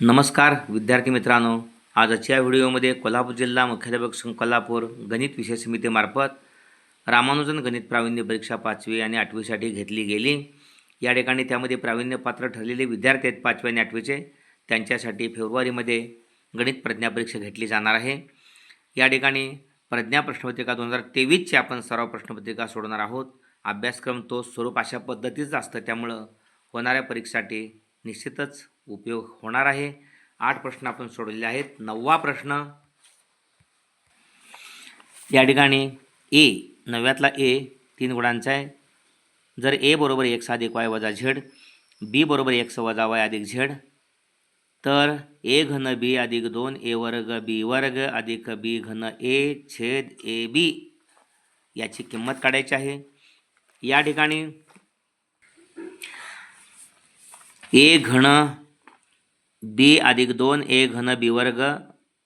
नमस्कार विद्यार्थी मित्रांनो. आजच्या व्हिडिओमध्ये कोल्हापूर जिल्हा मुख्याध्यापक संघ कोल्हापूर गणित विषय समितीमार्फत रामानुजन गणित प्रावीण्य परीक्षा पाचवी आणि आठवीसाठी घेतली गेली. या ठिकाणी त्यामध्ये प्रावीण्यपात्र ठरलेले विद्यार्थी आहेत पाचवी आणि आठवीचे. त्यांच्यासाठी फेब्रुवारीमध्ये गणित प्रज्ञा परीक्षा घेतली जाणार आहे. या ठिकाणी प्रज्ञा प्रश्नपत्रिका दोन हजार तेवीसची आपण सराव प्रश्नपत्रिका सोडणार आहोत. अभ्यासक्रम तो स्वरूप अशा पद्धतीचं असतं त्यामुळं होणाऱ्या परीक्षासाठी निश्चितच उपयोग होणार आहे. आठ प्रश्न आपण सोडलेले आहेत. नववा प्रश्न. या ठिकाणी ए नव्यातला ए तीन गुणांचा आहे. जर ए बरोबर एक्स अधिक वाय वजा झेड बी बरोबर एक्स वजा वाय अधिक झेड तर ए घन बी अधिक दोन ए वर्ग बी वर्ग अधिक बी घन ए छेद ए बी याची किंमत काढायची आहे. या ठिकाणी ए घन बी अधिक दोन ए घन बी वर्ग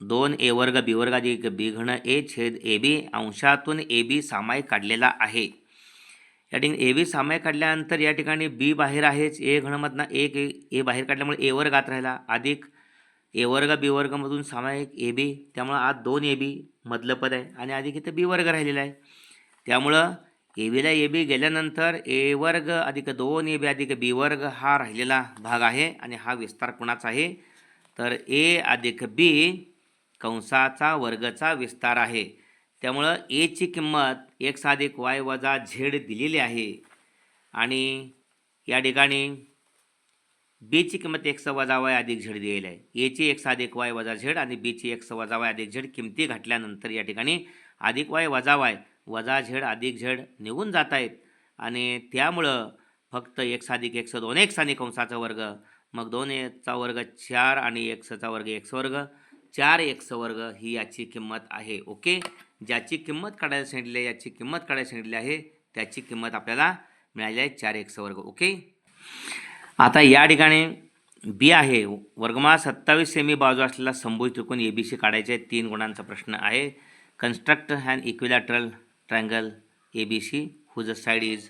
दोन ए वर्ग बी वर्ग अधिक बी घन ए छेद ए बी अंशातून ए बी सामायिक काढलेला आहे. या ठिकाणी ए बी सामायिक काढल्यानंतर या ठिकाणी बी बाहेर आहेच. ए घनमधनं एक ए ए बाहेर काढल्यामुळे ए वर्ग आत राहिला. अधिक ए वर्ग बी वर्गमधून सामायिक ए बी. त्यामुळं आत दोन ए बी मधलं पद आहे आणि अधिक इथं बी वर्ग राहिलेला आहे. त्यामुळं ए बीला ए बी गेल्यानंतर ए वर्ग अधिक दोन ए बी अधिक बी वर्ग हा राहिलेला भाग आहे आणि हा विस्तार कुणाचा आहे? तर ए अधिक बी कंसाचा वर्गचा विस्तार आहे. त्यामुळं एची किंमत एक्स अधिक वाय वजा झेड दिलेली आहे. आणि या ठिकाणी बीची किंमत एक्स वजा वाय अधिक झेड दिलेली आहे. एची एक्स अधिक वाय वजा झेड आणि बीची एक्स वजा वाय अधिक झेड किमती घातल्यानंतर या ठिकाणी अधिक वाय वजा वाय वजा झेड अधिक झेड निघून जात आहेत. आणि त्यामुळं फक्त एक्स अधिक एक्स दोन एक आणि कंसाचा वर्ग मग दोन एकचा वर्ग चार आणि एकसचा वर्ग एक्स वर्ग. चार एक्स वर्ग ही याची किंमत आहे ओके? ज्याची किंमत काढायला सांगितली आहे याची किंमत काढायला सांगितली आहे त्याची किंमत आपल्याला मिळाली आहे चार एक्स वर्ग ओके? आता या ठिकाणी बी आहे. वर्गमा सत्तावीस सेमी बाजू असलेला संभू त्रिकोण ए बी सी काढायचे आहे तीन गुणांचा प्रश्न आहे. Construct an equilateral triangle A B C whose side is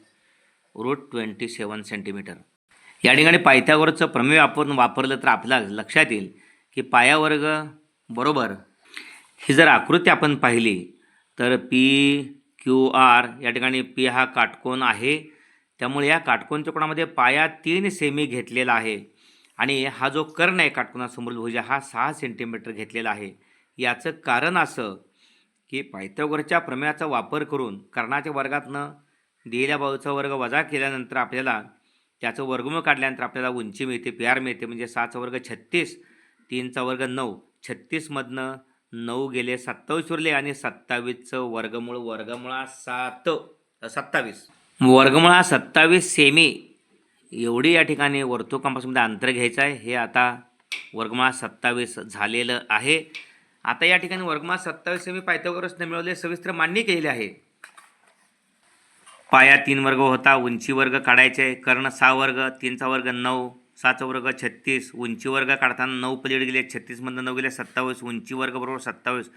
root twenty seven centimetre या ठिकाणी पायथ्यावरचं प्रमेय आपण वापरलं तर आपल्याला लक्षात येईल की पायावर्ग बरोबर ही जर आकृती आपण पाहिली तर पी क्यू आर या ठिकाणी पी हा काटकोन आहे. त्यामुळे या काटकोन चौकोनामध्ये पाया तीन सेमी घेतलेला आहे आणि हा जो कर्ण आहे काटकोनासमोर भुजा हा सहा सेंटीमीटर घेतलेला आहे. याचं कारण असं की पायथागोरसच्या प्रमेयाचा वापर करून कर्णाच्या वर्गातनं दिलेल्या बाजूचा वर्ग वजा केल्यानंतर आपल्याला त्याचं वर्गमूळ काढल्यानंतर आपल्याला उंची मिळते पी आर मिळते. म्हणजे सहाचा वर्ग छत्तीस तीनचा वर्ग नऊ. छत्तीसमधनं नऊ गेले सत्तावीस उरले आणि सत्तावीसचं वर्गमूळ वर्गमुळा सात. सत्तावीस. वर्गमुळा सत्तावीस सेमी. एवढी या ठिकाणी वर्तुळकंपासमध्ये अंतर घ्यायचं आहे. हे आता वर्गमुळा सत्तावीस झालेलं आहे. आता या ठिकाणी वर्गमुळा सत्तावीस सेमी पायथागोरसने मिळवले सविस्तर मान्य केलेले आहे. पाया तीन वर्ग होता उंची वर्ग काढायचे कर्ण सहा वर्ग तीनचा वर्ग नऊ सहाचा वर्ग छत्तीस उंची वर्ग काढताना नऊ पलीड गेले छत्तीसमधनं नऊ गेले सत्तावीस उंची वर्ग बरोबर सत्तावीस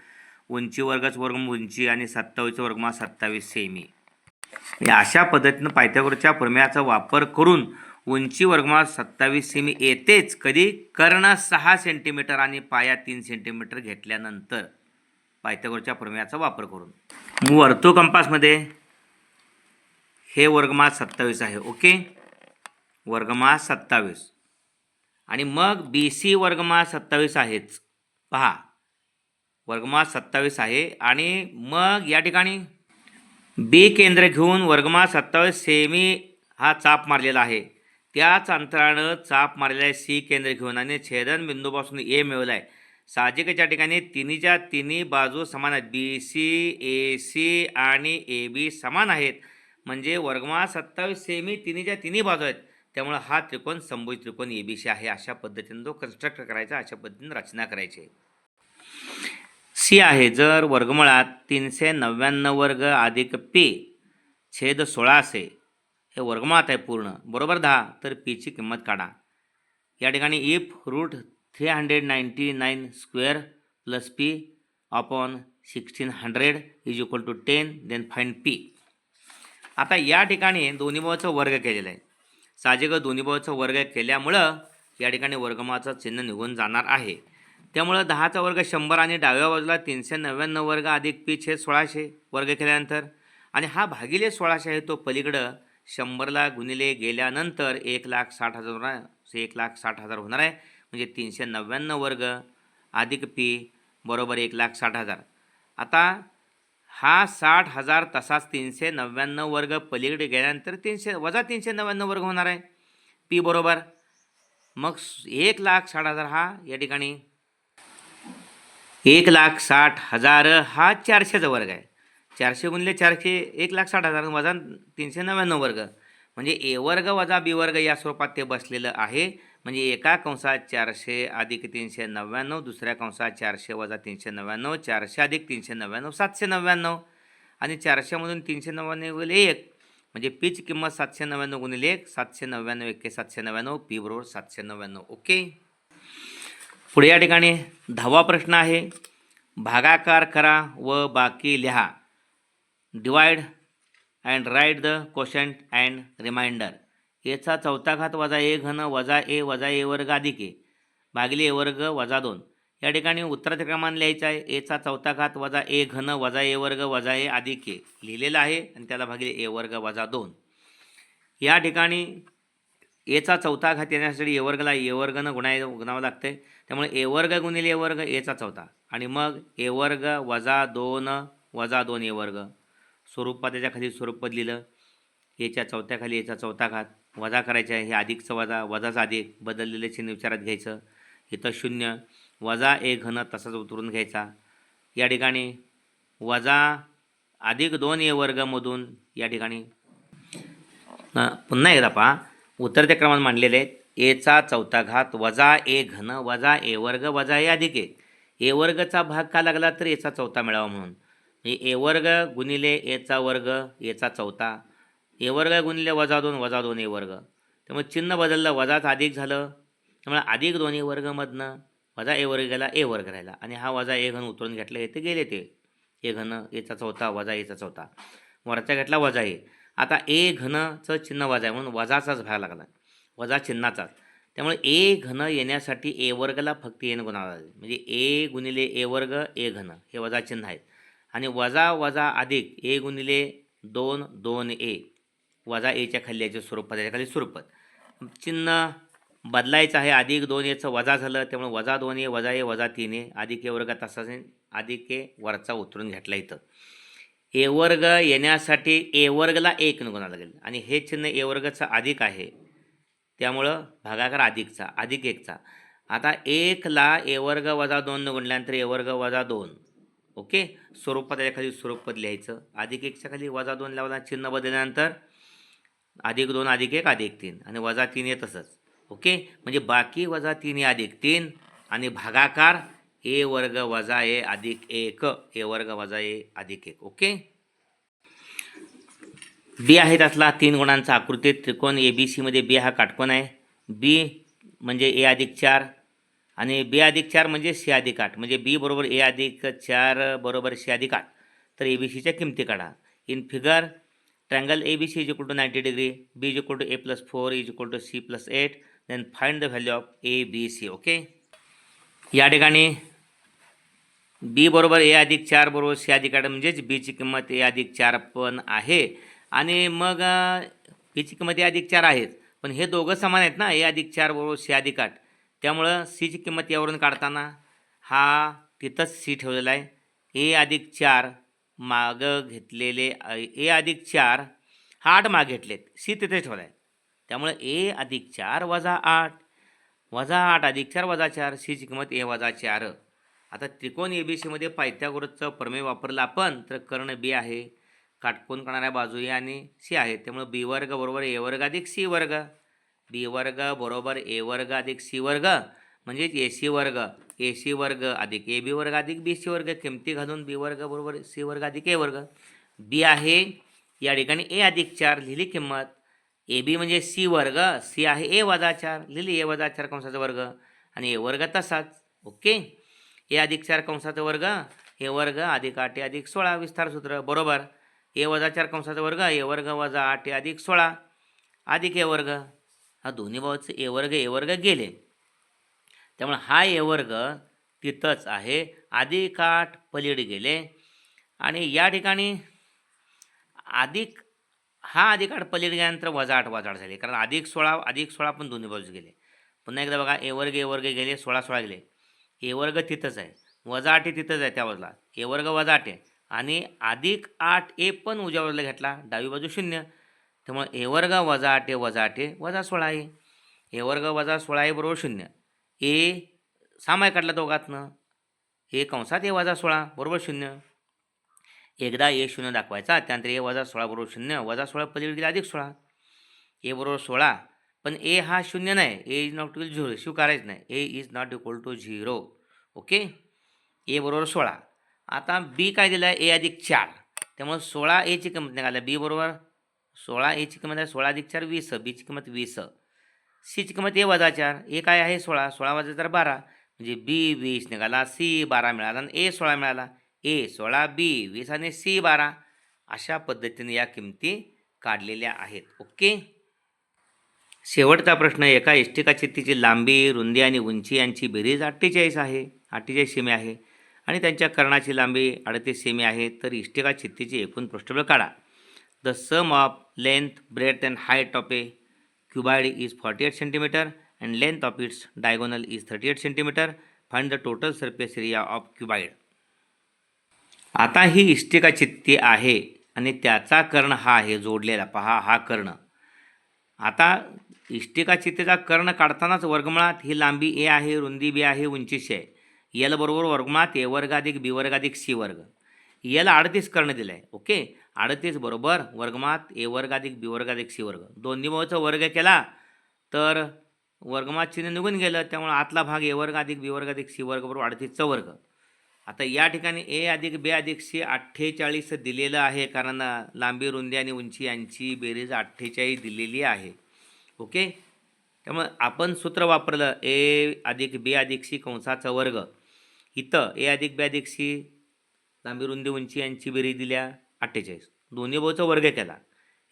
उंची वर्गच वर्ग उंची आणि सत्तावीस वर्गमा सत्तावीस सेमी. या अशा पद्धतीनं पायथ्यागोरच्या प्रमेयाचा वापर करून उंची वर्गमा सत्तावीस सेमी येतेच. कधी? कर्ण सहा सेंटीमीटर आणि पाया तीन सेंटीमीटर घेतल्यानंतर. पायथगोरच्या प्रमेयाचा वापर करून. वर्तुळ कंपासमध्ये हे वर्गमा सत्तावीस आहे. ओके? वर्गमा सत्तावीस. आणि मग बी सी वर्गमा सत्तावीस आहेच. पहा. वर्गमा सत्तावीस आहे आणि मग या ठिकाणी बी केंद्र घेऊन वर्गमा सत्तावीस सेमी हा चाप मारलेला आहे. त्याच अंतरानं चाप मारलेला आहे सी केंद्र घेऊन आणि छेदन बिंदूपासून ए मिळवला आहे साहजिकच्या ठिकाणी तिन्हीच्या तिन्ही बाजू समान आहेत. बी सी ए सी आणि ए बी समान आहेत. म्हणजे वर्गमा सत्तावीस सेमी तिन्हीच्या तिन्ही बाजू आहेत. त्यामुळे हा त्रिकोण संभुज त्रिकोण ए बी सी आहे. अशा पद्धतीने तो कन्स्ट्रक्ट करायचा अशा पद्धतीने रचना करायची. सी आहे. जर वर्गमुळात तीनशे नव्याण्णव वर्ग अधिक पी छेद सोळा असे हे वर्गमात आहे पूर्ण. बरोबर दहा? तर पीची किंमत काढा. या ठिकाणी if root three hundred ninety nine square plus P upon sixteen hundred is equal to ten then find P आता या ठिकाणी दोन्ही भावाचा वर्ग केलेला आहे. साहजिकच दोन्ही भावाचा वर्ग केल्यामुळं या ठिकाणी वर्गमाचं चिन्ह निघून जाणार आहे. त्यामुळं दहाचा वर्ग शंभर आणि डाव्या बाजूला तीनशे नव्याण्णव वर्ग अधिक पी छेद सोळाशे वर्ग केल्यानंतर. आणि हा भागिले सोळाशे आहे तो पलीकडं शंभरला गुणिले गेल्यानंतर एक लाख साठ हजार होणार आहे. एक लाख साठ हजार होणार आहे. म्हणजे तीनशे नव्याण्णव वर्ग अधिक पी बरोबर एक लाख साठ हजार. आता हा साठ हजार तसाच तीनशे नव्याण्णव वर्ग पलीकडे गेल्यानंतर तीनशे वजा तीनशे नव्याण्णव वर्ग होणार आहे. पी बरोबर. मग एक लाख साठ हजार हा या ठिकाणी. एक लाख साठ हजार हा चारशेचा वर्ग आहे. चारशे गुणले चारशे एक लाख साठ हजार वजा तीनशे नव्याण्णव वर्ग. म्हणजे ए वर्ग वजा बी वर्ग या स्वरूपात ते बसलेलं आहे. म्हणजे एका कंसात चारशे अधिक तीनशे नव्याण्णव दुसऱ्या कंसात चारशे वजा तीनशे नव्याण्णव चारशे अधिक तीनशे नव्याण्णव सातशे नव्याण्णव. आणि चारशेमधून तीनशे नव्याण्णव गुणिले एक. म्हणजे पीची किंमत सातशे नव्याण्णव गुणिले एक सातशे नव्याण्णव एके सातशे नव्याण्णव पी बरोबर सातशे नव्याण्णव ओके. पुढे या ठिकाणी दहावा प्रश्न आहे. भागाकार करा व बाकी लिहा. Divide and write the quotient and remainder एचा चौथा घात वजा ए घन वजा ए वजा ए वर्ग अधिक ए भागिले ए वर्ग वजा दोन. या ठिकाणी उत्तराच्या क्रमाने लिहायचं आहे. एचा चौथा घात वजा ए घन वजा ए वर्ग वजा ए अधिक ए लिहिलेलं आहे आणि त्याला भागिले ए वर्ग वजा दोन. या ठिकाणी एचा चौथा घात येण्यासाठी ए वर्गला ए वर्गनं गुणा गुणावं लागतं आहे त्यामुळे ए वर्ग गुणिले ए वर्ग एचा चौथा. आणि मग ए वर्ग वजा दोन वजा दोन ए वर्ग. स्वरूपात त्याच्याखाली स्वरूपात लिहिलं. एच्या चौथ्याखाली एचा चौथा घात. वजा करायचा आहे हे अधिकचं वजा वजाचा अधिक बदललेले चिन्ह विचारात घ्यायचं. इथं शून्य वजा ए घन तसाच उतरून घ्यायचा. या ठिकाणी वजा अधिक दोन ए वर्गमधून या ठिकाणी. पुन्हा एकदा पहा. उतरत्या क्रमात मांडलेले आहेत. एचा चौथा घात वजा ए घन वजा ए वर्ग वजा ए अधिक ए ए वर्गचा भाग का लागला तर एचा चौथा मिळावा म्हणून. म्हणजे ए वर्ग गुणिले एचा वर्ग एचा चौथा. ए वर्ग गुणिले वजा दोन वजा दोन ए वर्ग. त्यामुळे चिन्ह बदललं वजाच अधिक झालं. त्यामुळे अधिक दोन ए वर्गमधनं वजा ए वर्ग गेला ए वर्ग राहिला. आणि हा वजा ए घन उतरून घेतलं हे ते गेले ते. ए घन एचा चौथा वजा एचा चौथा. वरचा घेतला वजा ए. आता ए घनचं चिन्ह वजा आहे म्हणून वजाचाच भाग लागला. वजा चिन्हाचाच. त्यामुळे ए घन येण्यासाठी ए वर्गला फक्त एन गुणाला लागेल. म्हणजे ए गुणिले ए वर्ग ए घन हे वजा चिन्ह आहेत. आणि वजा वजा अधिक ए गुणिले दोन दोन ए. वजा एच्या खाली याचे स्वरूपात याच्या खाली चिन्ह बदलायचं आहे. अधिक दोन एचं वजा झालं त्यामुळे वजा दोन ए वजा ए वजा तीन ए. अधिक ए वर्गात तसाच अधिक ए वरचा उतरून घेतला इथं. ए वर्ग येण्यासाठी ए वर्गला एक गुणावं लागेल. आणि हे चिन्ह ए वर्गचं अधिक आहे. त्यामुळं भागाकार अधिकचा अधिक एकचा. आता एकला ए वर्ग वजा दोन गुणल्यानंतर ए वर्ग वजा दोन. ओके? स्वरूपात एखादी स्वरूपपद लिहायचं. अधिक एकच्या खाली वजा दोन लावला चिन्ह बदलल्यानंतर अधिक दोन अधिक एक अधिक तीन. आणि वजा तीन हे तसंच. ओके? म्हणजे बाकी वजा तीन हे अधिक तीन आणि भागाकार ए वर्ग वजा ए अधिक एक. ए वर्ग वजा ए अधिक एक. ओके? बी आहे त्यातला तीन गुणांचा आकृती त्रिकोण ए बी सीमध्ये बी हा काटकोण आहे. बी म्हणजे ए अधिक चार आणि बी अधिक चार म्हणजे सी अधिक आठ. म्हणजे बी बरोबर ए अधिक चार बरोबर सी अधिक आठ. तर ए बी सीच्या किमती काढा. In figure triangle A B C is equal to ninety degree B is equal to A plus four is equal to C plus eight then find the value of A B C okay या ठिकाणी बी बरोबर ए अधिक चार बरोबर C अधिक आठ म्हणजेच बीची किंमत ए अधिक चार पण आहे. आणि मग बीची किंमत ए अधिक चार आहेत पण हे दोघं समान आहेत ना? ए अधिक चार बरोबर सी अधिक आठ. त्यामुळं सीची किंमत यावरून काढताना हा तिथंच सी ठेवलेला आहे. ए अधिक चार मागं घेतलेले ए अधिक चार हा आठ माग घेतलेत. सी तिथे ठेवला आहे त्यामुळे ए अधिक चार वजा आठ वजा आठ अधिक चार वजा चार सीची किंमत ए वजा चार. आता त्रिकोण ए बी सीमध्ये पायथ्यागोरसचं प्रमेय वापरलं आपण तर कर्ण बी आहे काटकोण करणाऱ्या बाजू ए आणि सी आहे. त्यामुळे बी वर्ग बरोबर ए वर्ग अधिक सी वर्ग. बी वर्ग बरोबर ए वर्ग अधिक सी वर्ग म्हणजेच ए सी वर्ग ए सी वर्ग अधिक ए बी वर्ग अधिक बी सी वर्ग किमती घालून बी वर्ग बरोबर सी वर्ग अधिक ए वर्ग. बी आहे या ठिकाणी ए अधिक चार लिहिली किंमत. ए बी म्हणजे सी वर्ग सी आहे ए वजा चार लिहिली ए वजा चार कंसाचा वर्ग आणि ए वर्ग तसाच ओके? ए अधिक चार कंसाचा वर्ग हे वर्ग अधिक आठ अधिक सोळा विस्तार सूत्र बरोबर. ए वजा चार कंसाचा वर्ग ए वर्ग वजा आठ अधिक सोळा अधिक ए वर्ग. हा दोन्ही भावाचे ए वर्ग ए वर्ग गेले. त्यामुळे हा ए वर्ग तिथंच आहे. अधिक आठ पलीड गेले. आणि या ठिकाणी अधिक हा अधिक आठ पलीड गेल्यानंतर वजा आठ वजा आठ झाले. कारण अधिक सोळा अधिक सोळा पण दोन्ही बाजूस गेले. पुन्हा एकदा बघा ए वर्ग ए वर्ग गेले सोळा सोळा गेले. ए वर्ग तिथंच आहे. वजा आठ हे तिथंच आहे त्या बाजूला. ए वर्ग वजा आठ आहे. आणि अधिक आठ ए पण उजव्या बाजूला घेतला. डावी बाजू शून्य. त्यामुळे ए वर्ग वजा आठ ए वजा आठ ए वजा सोळा आहे ए वर्ग वजा सोळा आहे बरोबर शून्य. ए सामाय काढला दोघातनं. ए कंसात ए वजा सोळा बरोबर शून्य. एकदा ए शून्य दाखवायचा त्यानंतर ए वजा सोळा बरोबर शून्य वजा सोळा पलीकडे गेला अधिक सोळा? ए बरोबर सोळा पण ए हा शून्य नाही. A is not equal zero स्वीकारायचं नाही. A is not equal to zero okay? A बरोबर सोळा. आता बी काय दिलं आहे ए अधिक चार. त्यामुळे सोळा एची किंमत निघाल्या बी बरोबर सोळा एची किंमत आहे सोळा अधिक चार वीस बीची किंमत वीस. सीची किंमत ए वजा चार ए काय आहे सोळा? सोळा वजा चार बारा. म्हणजे बी वीस निघाला सी बारा मिळाला आणि ए सोळा मिळाला. ए सोळा बी वीस आणि सी बारा. अशा पद्धतीने या किमती काढलेल्या आहेत. ओके? शेवटचा प्रश्न एका इष्टिका चित्तीची लांबी रुंदी आणि उंची यांची बेरीज अठ्ठेचाळीस आहे. अठ्ठेचाळीस सेमी आहे. आणि त्यांच्या कर्णाची लांबी अडतीस सेमी आहे. तर इष्टिका चित्तीची एकूण पृष्ठबळ काढा. The sum of length breadth and height of a cuboid is forty eight centimetre and length of its diagonal is thirty eight centimetre total the total of area of आता ही इष्टिका चित्ती आहे आणि त्याचा कर्ण हा आहे जोडलेला. पहा हा कर्ण. आता इष्टिका चित्तेचा कर्ण काढतानाच वर्गमुळात ही लांबी ए आहे रुंदी बी आहे उंची शी आहे. यल बरोबर वर्गमुळात ए वर्ग अधिक बी वर्ग अधिक सी वर्ग. याला अडतीस कर्ण दिलं आहे ओके? अडतीस बरोबर वर्गमात ए वर्ग अधिक बी वर्ग अधिक सी वर्ग. दोन्ही भावाचा वर्ग केला तर वर्गमात चिन्ह निघून गेलं त्यामुळे आतला भाग ए वर्ग अधिक बी वर्ग अधिक सी वर्ग बरोबर अडतीसचा वर्ग. आता या ठिकाणी ए अधिक बे अधिक सी अठ्ठेचाळीस दिलेलं आहे कारण लांबी रुंदी आणि उंची यांची बेरीज अठ्ठेचाळीस दिलेली आहे. ओके? त्यामुळे आपण सूत्र वापरलं ए अधिक बे अधिक सी कंसाचा वर्ग. इथं ए अधिक बे अधिक सी लांबी रुंदी उंची यांची बेरीज दिल्या. अठ्ठेचाळीस. दोन्ही भाऊचा वर्ग केला.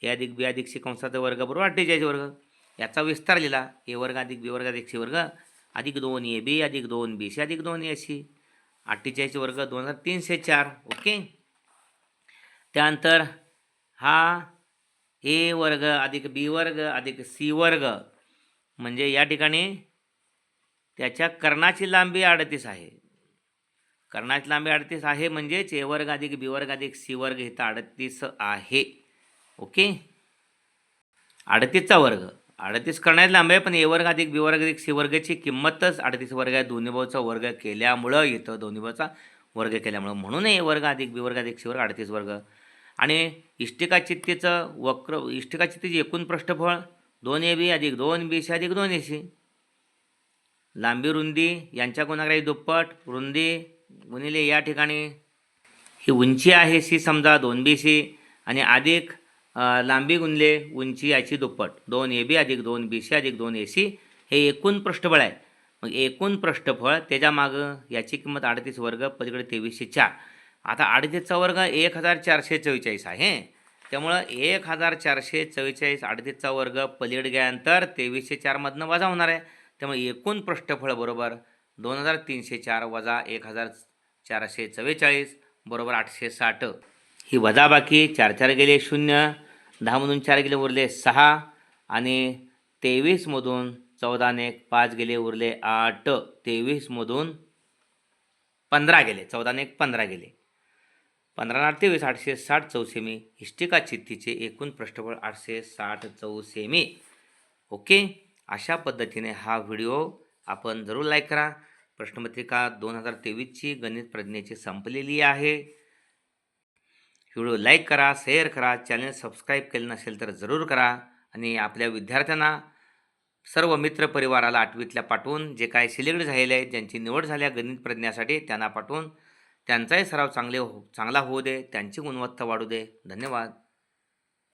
ए अधिक बी अधिक सी कंसाचा वर्ग बरोबर अठ्ठेचाळीस वर्ग. याचा विस्तार लिहिला. ए वर्ग अधिक बी वर्ग अधिक सी वर्ग अधिक दोन ए बी अधिक दोन बी सी अधिक दोन ए सी. अठ्ठेचाळीस वर्ग दोन हजार तीनशे चार. ओके? त्यानंतर हा ए वर्ग अधिक बी वर्ग अधिक सी वर्ग म्हणजे या ठिकाणी त्याच्या कर्णाची लांबी अडतीस आहे. कर्णाची लांबी अडतीस आहे म्हणजेच ए वर्ग अधिक बी वर्ग अधिक सी वर्ग इथं अडतीस आहे. ओके? अडतीसचा वर्ग. अडतीस करण्याची लांबी आहे पण ए वर्ग अधिक बी वर्ग अधिक सी किंमतच अडतीस वर्ग आहे दोन्ही भाऊचा वर्ग केल्यामुळं येतं दोन्ही भाऊचा वर्ग केल्यामुळं. म्हणून ए वर्ग अधिक बी वर्ग अधिक सी वर्ग अडतीस वर्ग. आणि इष्टिका चित्तीचं वक्र इष्टिकाचित्तीचे एकूण पृष्ठफळ दोन ए बी अधिक दोन बी सी अधिक दोन ए सी. लांबी रुंदी यांच्या गुणाकाराची दुप्पट रुंदी गुणिले या ठिकाणी ही उंची आहे सी समजा दोन बी सी आणि अधिक लांबी गुणले उंची याची दुप्पट. दोन ए बी अधिक दोन बी सी अधिक दोन ए सी हे एकूण पृष्ठबळ आहे. मग एकूण पृष्ठफळ त्याच्या मागं याची किंमत अडतीस वर्ग पलीकडे तेवीसशे चार. आता अडतीसचा वर्ग एक हजार चारशे चव्वेचाळीस आहे. त्यामुळं एक हजार चारशे चव्वेचाळीस अडतीसचा वर्ग पलीकडे गेल्यानंतर तेवीसशे चारमधनं वजा होणार आहे. त्यामुळे एकूण पृष्ठफळ बरोबर दोन हजार तीनशे चार वजा एक हजार चारशे चव्वेचाळीस बरोबर आठशे साठ. ही वजाबाकी चार चार गेले शून्य दहामधून चार गेले उरले सहा आणि तेवीसमधून चौदाने एक पाच गेले उरले आठ. तेवीसमधून पंधरा गेले चौदाने एक पंधरा गेले. पंधरा आठ तेवीस आठशे साठ चौसेमी. इष्टिका चित्तीचे एकूण पृष्ठबळ आठशे साठ चौसेमी. ओके? अशा पद्धतीने हा व्हिडिओ आपण जरूर लाईक करा. प्रश्नपत्रिका दोन हजार तेवीसची गणित प्रज्ञेची संपलेली आहे. व्हिडिओ लाईक करा शेअर करा चॅनल सबस्क्राईब केलं नसेल तर जरूर करा आणि आपल्या विद्यार्थ्यांना सर्व मित्रपरिवाराला आठवीतल्या पाठवून जे काय सिलेक्ट झालेले आहेत ज्यांची निवड झाल्या गणित प्रज्ञासाठी त्यांना पाठवून त्यांचाही सराव चांगले हो चांगला होऊ दे त्यांची गुणवत्ता वाढू दे. धन्यवाद.